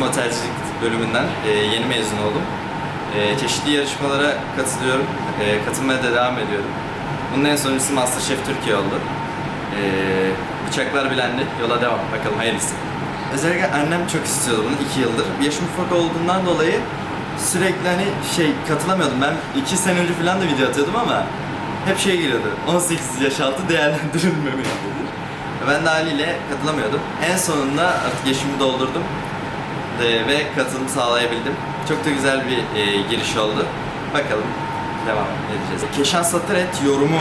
turizm otelcilik bölümünden e, yeni mezun oldum. E, çeşitli yarışmalara katılıyorum. E, katılmaya da devam ediyorum. Bunun en sonuncusu Masterchef Türkiye oldu. E, bıçaklar bilendi. Yola devam. Bakalım hayırlısı. Özellikle annem çok istiyordu bunu iki yıldır. Yaşım ufak olduğundan dolayı sürekli hani şey katılamıyordum. Ben iki sene önce falan da video atıyordum ama hep şey geliyordu. 18 yaş altı değerlendirilmemelidir. Ben de haliyle katılamıyordum. En sonunda artık yaşımı doldurdum e, ve katılım sağlayabildim. Çok da güzel bir e, giriş oldu. Bakalım devam edeceğiz. Keşan Satır Et yorumu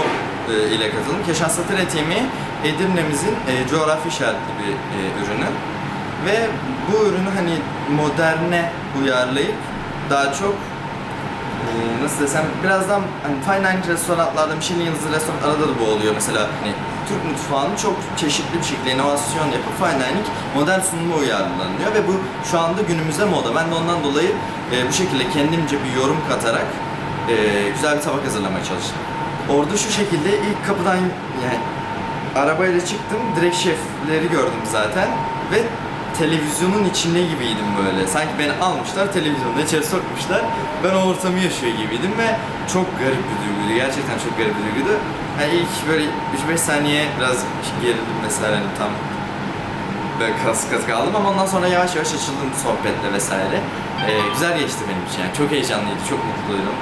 e, ile katıldım. Keşan Satır Et Edirne'mizin e, coğrafi işaretli bir e, ürünü. Ve bu ürünü hani moderne uyarlayıp daha çok e, nasıl desem birazdan hani fine dining restoranlarda Michelin yıldızlı restoranlarda da bu oluyor mesela hani Türk mutfağını çok çeşitli bir şekilde inovasyon yapıp fine dining modern sunuma uyarlanıyor ve bu şu anda günümüze moda. Ben de ondan dolayı e, bu şekilde kendimce bir yorum katarak e, güzel bir tabak hazırlamaya çalıştım. Orada şu şekilde ilk kapıdan yani arabayla çıktım direkt şefleri gördüm zaten ve televizyonun içinde gibiydim böyle. Sanki beni almışlar televizyonda içeri sokmuşlar. Ben o ortamı yaşıyor gibiydim ve çok garip bir duyguydu. Gerçekten çok garip bir duyguydu. Yani ilk böyle 3-5 saniye biraz gerildim mesela hani tam böyle kas kas kaldım ama ondan sonra yavaş yavaş açıldım sohbetle vesaire. Ee, güzel geçti benim için yani çok heyecanlıydı, çok mutluydum.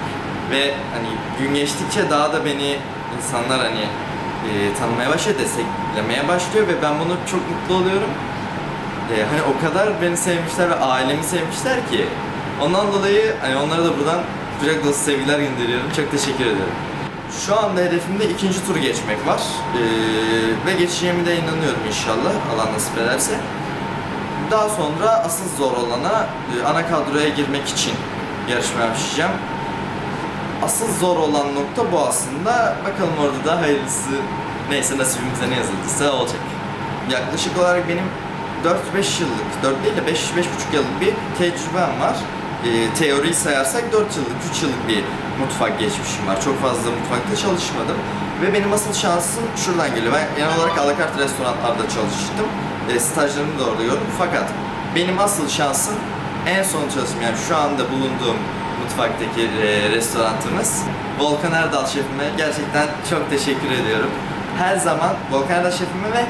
Ve hani gün geçtikçe daha da beni insanlar hani e, tanımaya başlıyor, desteklemeye başlıyor ve ben bunu çok mutlu oluyorum. E, hani o kadar beni sevmişler ve ailemi sevmişler ki ondan dolayı hani onlara da buradan kucak dolusu sevgiler gönderiyorum. Çok teşekkür ederim. Şu anda hedefimde ikinci tur geçmek var. E, ve geçeceğimi de inanıyorum inşallah Allah nasip ederse. Daha sonra asıl zor olana e, ana kadroya girmek için yarışmaya başlayacağım. Asıl zor olan nokta bu aslında. Bakalım orada da hayırlısı neyse nasibimize ne yazıldıysa olacak. Yaklaşık olarak benim 4-5 yıllık, 4 değil de 5-5,5 yıllık bir tecrübem var. Ee, teoriyi sayarsak 4 yıllık, 3 yıllık bir mutfak geçmişim var. Çok fazla mutfakta çalışmadım. Ve benim asıl şansım şuradan geliyor. Ben genel olarak alakart restoranlarda çalıştım. E, stajlarımı da orada gördüm. Fakat benim asıl şansım en son çalıştığım yani şu anda bulunduğum mutfaktaki e, restoranımız Volkan Erdal şefime gerçekten çok teşekkür ediyorum. Her zaman Volkan Erdal şefime ve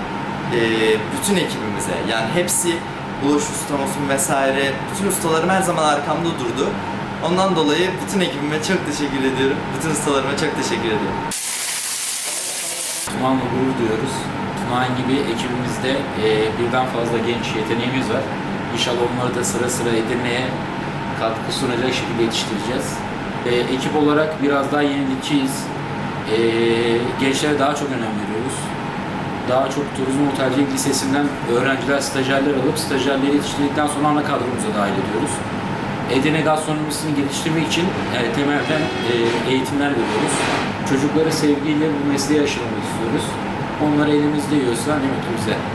e, bütün ekibimize yani hepsi Uluş ustam olsun vesaire bütün ustalarım her zaman arkamda durdu. Ondan dolayı bütün ekibime çok teşekkür ediyorum. Bütün ustalarıma çok teşekkür ediyorum. Tunağan'la gurur duyuyoruz. Tunağan gibi ekibimizde e, birden fazla genç yeteneğimiz var. İnşallah onları da sıra sıra Edirne'ye katkı sunacak şekilde yetiştireceğiz. E, ekip olarak biraz daha yenilikçiyiz. E, gençlere daha çok önem veriyoruz. Daha çok turizm otelcilik lisesinden öğrenciler, stajyerler alıp stajyerleri yetiştirdikten sonra ana kadromuza dahil ediyoruz. Edirne gastronomisini geliştirmek için e, temelden e, eğitimler veriyoruz. Çocukları sevgiyle bu mesleği aşılamak istiyoruz. Onları elimizde yiyorsa ne mutlu bize.